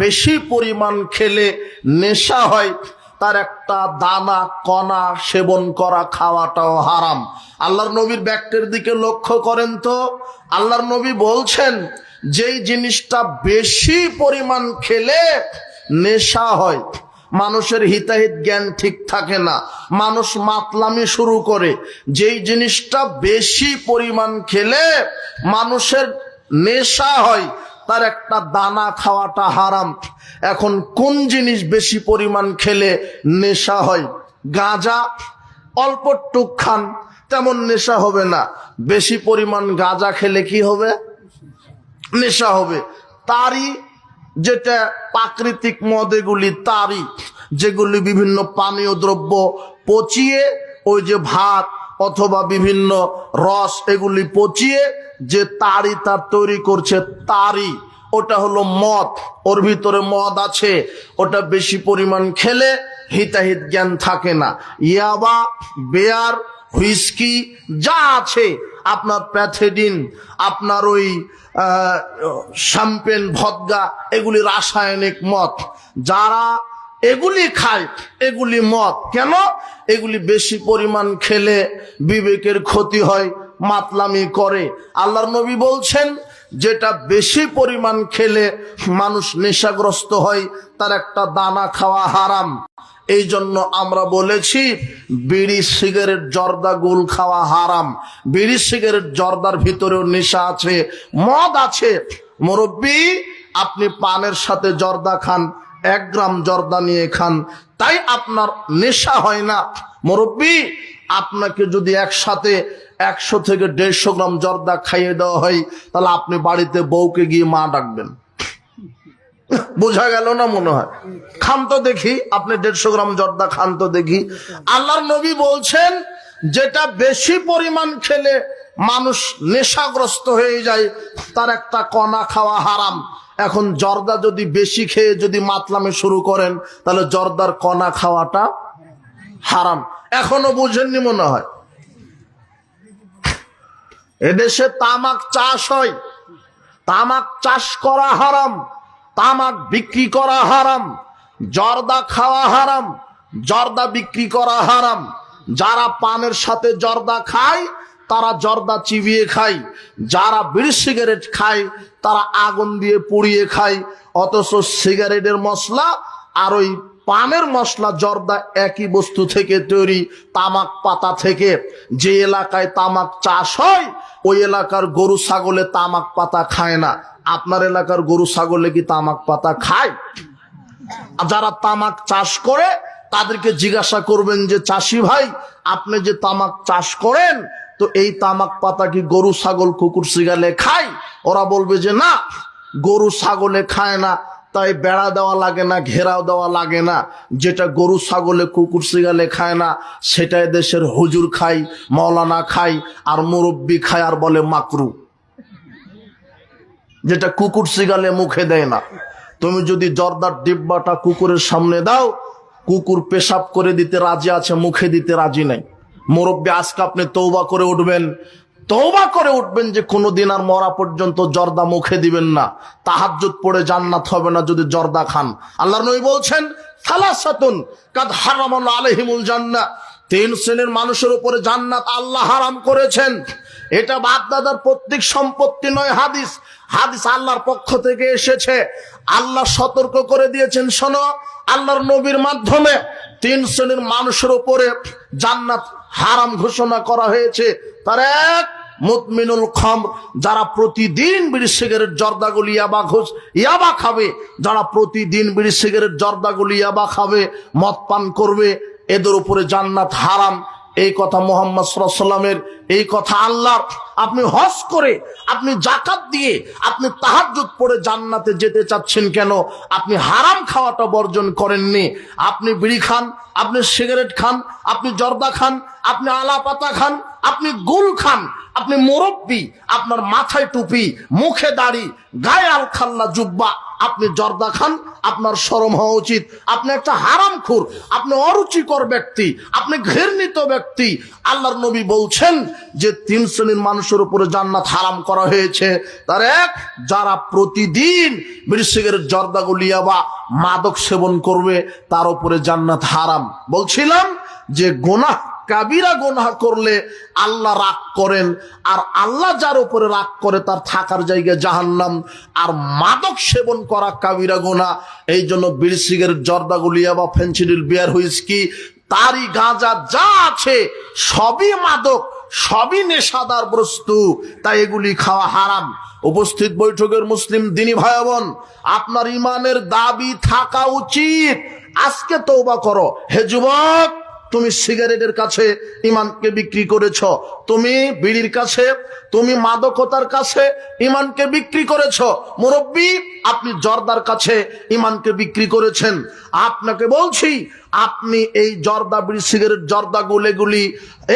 বেশি পরিমাণ খেলে নেশা হয়, তার একটা দানা, কণা সেবন করা খাওয়াটাও হারাম। আল্লাহর নবীর ব্যাগটের দিকে লক্ষ্য করেন তো, আল্লাহর নবী বলছেন, যেই জিনিসটা বেশি পরিমাণ খেলে নেশা হয়, মানুষের হিতাহিত জ্ঞান ঠিক থাকে না, মানুষ মাতলামি শুরু করে, যেই জিনিসটা বেশি পরিমাণ খেলে মানুষের নেশা হয় তার একটা দানা খাওয়াটা হারাম। এখন কোন জিনিস বেশি পরিমাণ খেলে নেশা হয়? গাঁজা? অল্প টুক খান, তেমন নেশা হবে না। বেশি পরিমাণ গাঁজা খেলে কি হবে? নেশা হবে। তারই যেটা প্রাকৃতিক মদ, এগুলি তারই। যেগুলি বিভিন্ন পানীয় দ্রব্য পচিয়ে ওই যে ভাত অথবা বিভিন্ন রস এগুলি পচিয়ে যে তারি তার তৈরি করছে তারি ওটা হলো মদ। ওর ভিতরে মদ আছে, ওটা বেশি পরিমাণ খেলে হিতাহিত জ্ঞান থাকে না। ইয়াবা, বেয়ার, হুইস্কি, যা আছে, আপনার প্যাথেডিন, আপনার ওই শ্যাম্পেন, ভদগা, এগুলি রাসায়নিক মদ। যারা এগুলি খায়, এগুলি মদ। কেন? এগুলি বেশি পরিমাণ খেলে বিবেকের ক্ষতি হয়, মাতলামি করে। আল্লাহর নবী বলছেন, যেটা বেশি পরিমাণ খেলে মানুষ নেশাগ্রস্ত হয়, তার একটা দানা খাওয়া হারাম। এই জন্য আমরা বলেছি, বিড়ি, সিগারেট, জর্দা, গুল খাওয়া হারাম। বিড়ি, সিগারেট, জর্দার ভিতরেও নেশা আছে, মদ আছে। মুরব্বী, আপনি পানের সাথে জর্দা খান এক গ্রাম জর্দা নিয়ে খান, তাই আপনার নেশা হয় না। মুরব্বী, আপনাকে যদি একসাথে একশো থেকে দেড়শো গ্রাম জর্দা খাইয়ে দেওয়া হয়, তাহলে আপনি বাড়িতে বউকে গিয়ে মা ডাকবেন। বোঝা গেল না মনে হয়? খান তো দেখি, আপনি দেড়শো গ্রাম জর্দা খান তো দেখি। আল্লাহর নবী বলছেন, যেটা বেশি পরিমাণ খেলে মানুষ নেশাগ্রস্ত হয়ে যায়, তার একটা কণা খাওয়া হারাম। এখন জর্দা যদি বেশি খেয়ে যদি মাতলামে শুরু করেন, তাহলে জর্দার কণা খাওয়াটা হারাম। এখনও বুঝেননি মনে হয়। এদেশে তামাক চাষ হয়। তামাক চাষ করা হারাম, তামাক বিক্রি করা হারাম, জর্দা খাওয়া হারাম, জর্দা বিক্রি করা হারাম। যারা পানের সাথে জর্দা খায়, তারা জর্দা চিবিয়ে খায়। যারা বিড়ি সিগারেট খায় তারা আগুন দিয়ে পুড়িয়ে খায়, অথচ সিগারেটের মশলা আর ওই পানের মশলা জর্দা একই বস্তু থেকে তৈরি, তামাক পাতা থেকে। যে এলাকায় তামাক চাষ হয়, ওই এলাকার গরু ছাগলে তামাক পাতা খায় না। আপনার এলাকার গরু ছাগলে কি তামাক পাতা খায়? যারা তামাক চাষ করে, তাদেরকে জিজ্ঞাসা করবেন যে, চাষি ভাই, আপনি যে তামাক চাষ করেন, তো এই তামাক পাতা কি গরু, ছাগল, কুকুর শিগালে খায়? ওরা বলবে যে, না, গরু ছাগলে খায় না, তাই বেড়া দেওয়া লাগে না, ঘেরাও দেওয়া লাগে না। যেটা গরু ছাগলে, কুকুর শিগালে খায় না, সেটাই দেশের হুজুর খায়, মৌলানা খায়, আর মুরব্বি খায় আর বলে মাকরু। যেটা কুকুর শিগালে মুখে দেয় না। তুমি যদি জর্দার ডিব্বাটা কুকুরের সামনে দাও, কুকুর পেশাব করে দিতে রাজি আছে, মুখে দিতে রাজি নাই। মুরব্বী, আজকে আপনি তৌবা করে উঠবেন। তৌবা করে উঠবেন যে কোনোদিন আর মরা পর্যন্ত জর্দা মুখে দিবেন না। তাহাজ্জুদ পড়ে জান্নাত হবে না যদি জর্দা খান। আল্লাহর নবী বলছেন, সালাসাতুন কাদ হারামান আলাইহিমুল জান্নাহ। তিন শ্রেণির মানুষের উপরে জান্নাত আল্লাহ হারাম করেছেন। এটা বাপদাদার প্রত্যেক সম্পত্তি নয়, হাদিস। হাদিস আল্লাহর পক্ষ থেকে এসেছে। আল্লাহ সতর্ক করে দিয়েছেন, শোনো, আল্লাহর নবীর মাধ্যমে তিন শ্রেণির মানুষের উপরে জান্নাত হারাম ঘোষণা করা হয়েছে। তার এক মুতমিনুল খম, যারা প্রতিদিন বিড়ি সিগারেট, জর্দাগুলি ইয়াবা ঘোষ, ইয়াবা খাবে। যারা প্রতিদিন বিড়ি সিগারেট, জর্দাগুলি ইয়াবা খাবে, মদ পান করবে, এদের উপরে জান্নাত হারাম। এই কথা মোহাম্মদ সাল্লামের এই কথা আল্লাহ আপনি হজ করে, আপনি জাকাত দিয়ে, আপনি তাহাজ্জুদ পড়ে জান্নাতে যেতে চাচ্ছেন কেন? আপনি হারাম খাওয়াটা বর্জন করেননি। আপনি বিড়ি খান, আপনি সিগারেট খান, আপনি জর্দা খান, আপনি আলা পাতা খান, আপনি গুল খান। আপনি মুরব্বী, আপনার মাথায় টুপি, মুখে দাড়ি, গায়ে আলখাল্লা জুব্বা, আপনি জর্দা খান, আপনার সরম হওয়া উচিত। আপনি একটা হারাম খুর আপনি অরুচিকর ব্যক্তি, আপনি ঘৃণিত ব্যক্তি। আল্লাহর নবী বলছেন যে তিন শ্রেণির মানুষের উপরে জান্নাত হারাম করা হয়েছে। তার এক, যারা প্রতিদিন বৃশ্চিকের জর্দা গুলিয়া বা মাদক সেবন করবে, তার উপরে জান্নাত হারাম। বলছিলাম যে গোনাহ কাবিরা গোনাহ করলে আল্লাহ রাগ করেন, আর আল্লাহ যার উপরে রাগ করে তার থাকার জায়গায় জাহান্নাম। আর মাদক সেবন করা কাবিরা গোনা এই জন্য বিড়ি জর্দা গুলিয়া বা ফেন্সিডিল বিয়ার হুইস্কি তারই গাঁজা যা আছে, সবই মাদক, সবই নেশাদার বস্তু, তাই এগুলি খাওয়া হারাম। উপস্থিত বৈঠকের মুসলিম দিনী ভাই বোন আপনার ইমানের দাবি থাকা উচিত। আজকে তৌবা করো। হে যুবক তুমি সিগারেটের কাছে ইমানকে বিক্রি করেছ, তুমি বিড়ির কাছে, তুমি মাদকতার কাছে ইমানকে বিক্রি করেছ। মুরব্বী, আপনি জর্দার কাছে ইমানকে বিক্রি করেছেন। আপনাকে বলছি, আপনি এই জর্দা বিড়ি, সিগারেট জর্দা গুলেগুলি,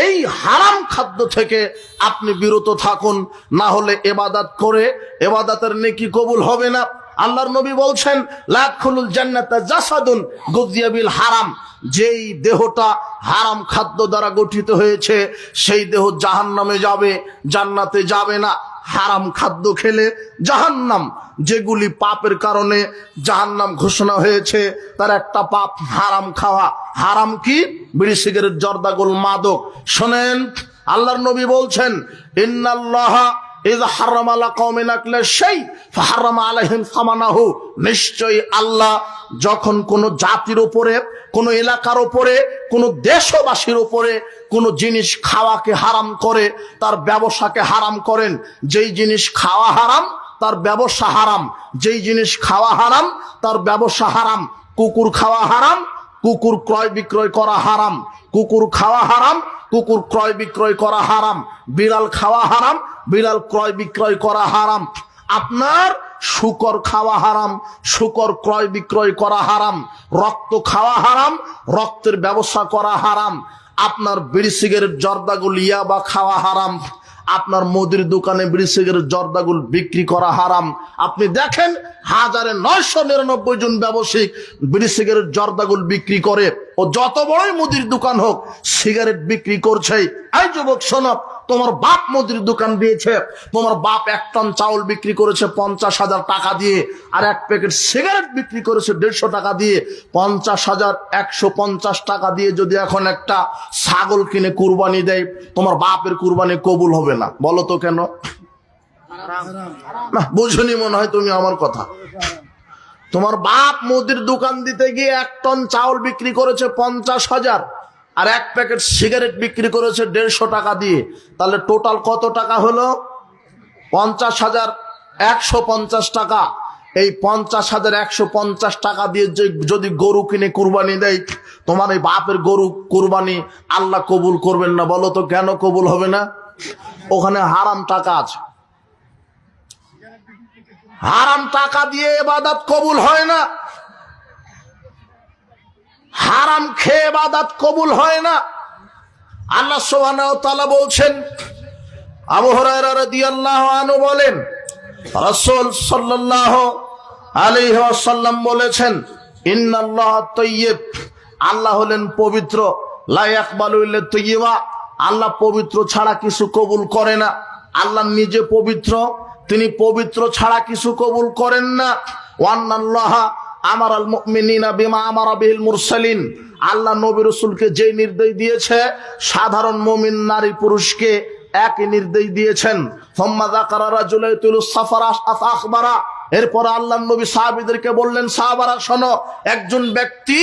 এই হারাম খাদ্য থেকে আপনি বিরত থাকুন। না হলে এবাদাত করে, এবাদাতের নেকি কবুল হবে না। আল্লাহর নবী বলছেন লাখুলুল জান্নাতা জাসাদুন গুজিয়াবিল হারাম। যেই দেহটা হারাম খাদ্য দ্বারা গঠিত হয়েছে, সেই দেহ জাহান্নামে যাবে, জান্নাতে যাবে না। হারাম খাদ্য খেলে জাহান্নাম, যেগুলি পাপের কারণে জাহান্নাম ঘোষণা হয়েছে, তার একটা পাপ হারাম খাওয়া। হারাম কি? বিড়ি, সিগারেট জর্দাগুল মাদক। শোনেন, আল্লাহর নবী বলছেন, ইন্নাল্লাহ নিশ্চয়ই আল্লাহ যখন কোন জাতির উপরে, কোন এলাকার উপরে, কোন দেশবাসীর উপরে কোন জিনিস খাওয়াকে হারাম করে, তার ব্যবসাকে হারাম করেন, যেই জিনিস খাওয়া হারাম, তার ব্যবসা হারাম। যেই জিনিস খাওয়া হারাম, তার ব্যবসা হারাম। কুকুর খাওয়া হারাম, কুকুর ক্রয় বিক্রয় করা হারাম। কুকুর খাওয়া হারাম, কুকুর ক্রয় বিক্রয় করা হারাম। বিড়াল খাওয়া হারাম বিড়াল ক্রয় বিক্রয় করা হারাম। আপনার শুকর খাওয়া হারাম, শুকর ক্রয় বিক্রয় করা হারাম, রক্ত খাওয়া হারাম, রক্তের ব্যবসা করা হারাম। আপনার বিড়ি সিগারেট জর্দাগুল ইয়াবা খাওয়া হারাম। আপনার মুদির দোকানে বিড়ি সিগারেট জর্দাগুল বিক্রি করা হারাম। আপনি দেখেন, হাজারে নয়শো নিরানব্বই জন ব্যবসায়িক বিড়ি সিগারেট জর্দাগুল বিক্রি করে। ও যত বড়ই মুদির দোকান হোক, সিগারেট বিক্রি করছে। এই যুবক শোনক তোমার বাপ মুদির দোকান দিয়েছে। তোমার বাপ এক টন চাউল বিক্রি করেছে পঞ্চাশ হাজার টাকা দিয়ে, আর এক প্যাকেট সিগারেট বিক্রি করেছে দেড়শো টাকা দিয়ে। পঞ্চাশ হাজার একশো পঞ্চাশ টাকা দিয়ে যদি এখন একটা ছাগল কিনে কুরবানি দেয়, তোমার বাপের কুরবানি কবুল হবে না। বলো তো কেন? না, বুঝুনি মনে হয় তুমি আমার কথা। তোমার বাপ মুদির দোকান দিতে গিয়ে এক টন চাউল বিক্রি করেছে পঞ্চাশ হাজার। আর এক প্যাকেট সিগারেট বিক্রি করেছে দেড়শো টাকা দিয়ে। তাহলে টোটাল কত টাকা হলো? পঞ্চাশ হাজার একশো পঞ্চাশ টাকা। এই পঞ্চাশ হাজার একশো পঞ্চাশ টাকা দিয়ে যদি গরু কিনে কুরবানি দেয়, তোমার এই বাপের গরু কুরবানি আল্লাহ কবুল করবেন না। বলো তো কেন কবুল হবে না? ওখানে হারাম টাকা আছে। হারাম টাকা দিয়ে এবাদাত কবুল হয় না। হারাম খেয়ে এবাদাত কবুল হয় না। আল্লাহ তাআলা বলছেন, আবু রাদিয়াল্লাহু বলেন, রাসূল সাল্লাল্লাহু আলাইহি ওয়াসাল্লাম বলেছেন, ইন্নাল্লাহ তাইয়্যিব আল্লাহ হলেন পবিত্র, লা ইয়াকবালু ইল্লা তাইয়্যিবা আল্লাহ পবিত্র ছাড়া কিছু কবুল করে না। আল্লাহ নিজে পবিত্র, তিনি পবিত্র ছাড়া কিছু কবুল করেন না। ওয়ান্নাল্লাহ আমার আল মিনা বিমা আমার বিহিল মুরসালিন। আল্লাহ নবী রসুলকে যে নির্দেশ দিয়েছে, সাধারণ মমিন নারী পুরুষকে একই নির্দেশ দিয়েছেন। এরপর আল্লাহ নবী সাহাবিদেরকে বললেন, সাহাবারা শোনো, একজন ব্যক্তি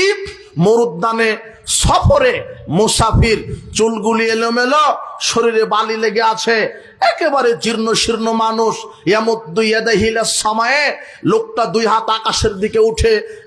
মরুদ্যানে সফরে মুসাফির চুলগুলি এলোমেলো, শরীরে বালি লেগে আছে। একেবারে জীর্ণ শীর্ণ মানুষ। সময়ে। লোকটা দুই হাত আকাশের দিকে উঠে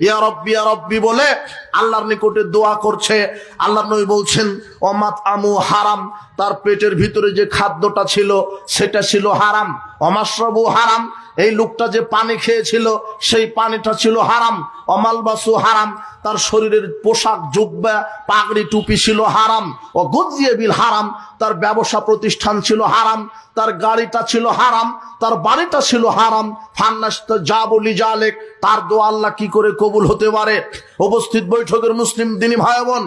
বলে আল্লাহর নিকটে দোয়া করছে। আল্লাহ নবী বলছেন অমাত আমু হারাম। তার পেটের ভিতরে যে খাদ্যটা ছিল, সেটা ছিল হারাম। অমাশ্রবু হারাম। এই লোকটা যে পানি খেয়েছিল, সেই পানিটা ছিল হারাম। অমালবাসু হারাম। তার শরীরের পোশাক জুব্বা, পাগড়ি, টুপি ছিল হারাম, ও গজিয়ে বিল হারাম, তার ব্যবসা প্রতিষ্ঠান ছিল হারাম, তার গাড়িটা ছিল হারাম, তার বাড়িটা ছিল হারাম, ফান্নাস যা বলি জালেক, তার দোয়া আল্লাহ কি করে কবুল হতে পারে? উপস্থিত বৈঠকের মুসলিম দিনী ভাই বোন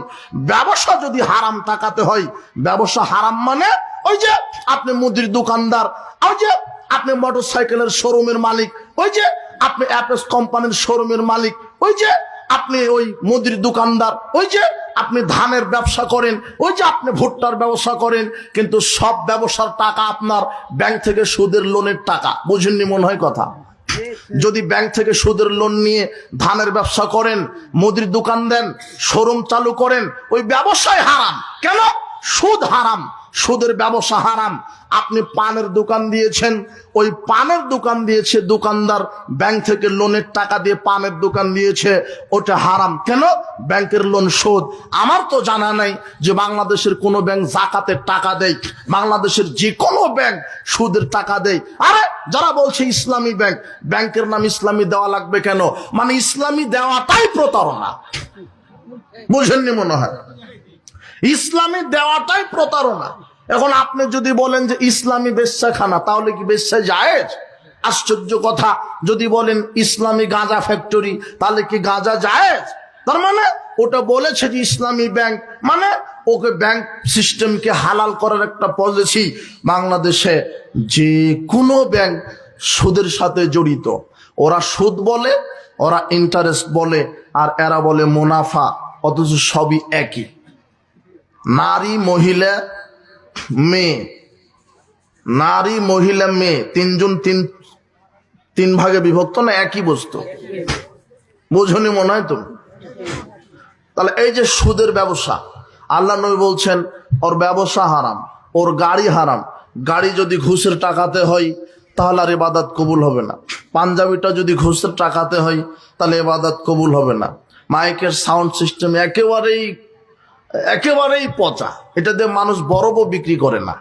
ব্যবসা যদি হারাম তাকাতে হয়, ব্যবসা হারাম মানে ওই যে আপনি মুদির দোকানদার, ওই যে আপনি মোটর সাইকেলের শোরুমের মালিক, ওই যে আপনি অ্যাপেস কোম্পানির শোরুমের মালিক, ওই যে আপনি ওই মুদির দোকানদার, ওই যে আপনি ধানের ব্যবসা করেন, ওই যে আপনি ভুট্টার ব্যবসা করেন, কিন্তু সব ব্যবসার টাকা আপনার ব্যাংক থেকে সুদের লোনের টাকা। বুঝেননি মনে হয় কথা? যদি ব্যাংক থেকে সুদের লোন নিয়ে ধানের ব্যবসা করেন, মুদির দোকান দেন, শোরুম চালু করেন, ওই ব্যবসায় হারাম। কেন? সুদ হারাম। সুদের ব্যবসা হারাম। আপনি পানের দোকান দিয়েছেন, ওই পানের দোকান দিয়েছে দোকানদার, ব্যাংক থেকে লোনের টাকা দিয়ে পানের দোকান দিয়েছে, ওটা হারাম। কেন? ব্যাংকের লোন শোধ। আমার তো জানা নাই যে বাংলাদেশের কোনো ব্যাংক জাকাতের টাকা দেয়। বাংলাদেশের যে কোনো ব্যাংক সুদের টাকা দেয়। আরে, যারা বলছে ইসলামী ব্যাংক, ব্যাংকের নাম ইসলামী দেওয়া লাগবে কেন? মানে ইসলামী দেওয়াটাই প্রতারণা। বুঝেননি মনে হয়? ইসলামী দেওয়াটাই প্রতারণা। এখন আপনি যদি বলেন যে ইসলামী বেশ্যাখানা, তাহলে কি বেশ্যা জায়েজ? আশ্চর্য কথা, যদি বলেন ইসলামী গাঁজা ফ্যাক্টরি, তাহলে কি গাঁজা জায়েজ? তার মানে ওটা বলেছে যে ইসলামী ব্যাংক মানে ওকে ব্যাংক সিস্টেমকে হালাল করার একটা পলিসি বাংলাদেশে যে কোনো ব্যাংক সুদের সাথে জড়িত। ওরা সুদ বলে, ওরা ইন্টারেস্ট বলে, আর এরা বলে মুনাফা, অথচ সবই একই। নারী, মহিলা, মেয়ে। নারী, মহিলা, মেয়ে। তিনজন, তিন তিন ভাগে বিভক্ত না, একই বস্তু। বুঝনি মনে হয় তুমি তাহলে এই যে সুদের ব্যবসা, আল্লাহ নবী বলছেন, ওর ব্যবসা হারাম, ওর গাড়ি হারাম। গাড়ি যদি ঘুষের টাকাতে হয়, তাহলে আর এবাদাত কবুল হবে না। পাঞ্জাবিটা যদি ঘুষের টাকাতে হয়, তাহলে এবাদাত কবুল হবে না। মাইকের সাউন্ড সিস্টেম একেবারেই একেবারেই পচা। এটা দিয়ে মানুষ বরফও বিক্রি করে না।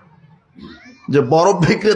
যে বরফ বিক্রি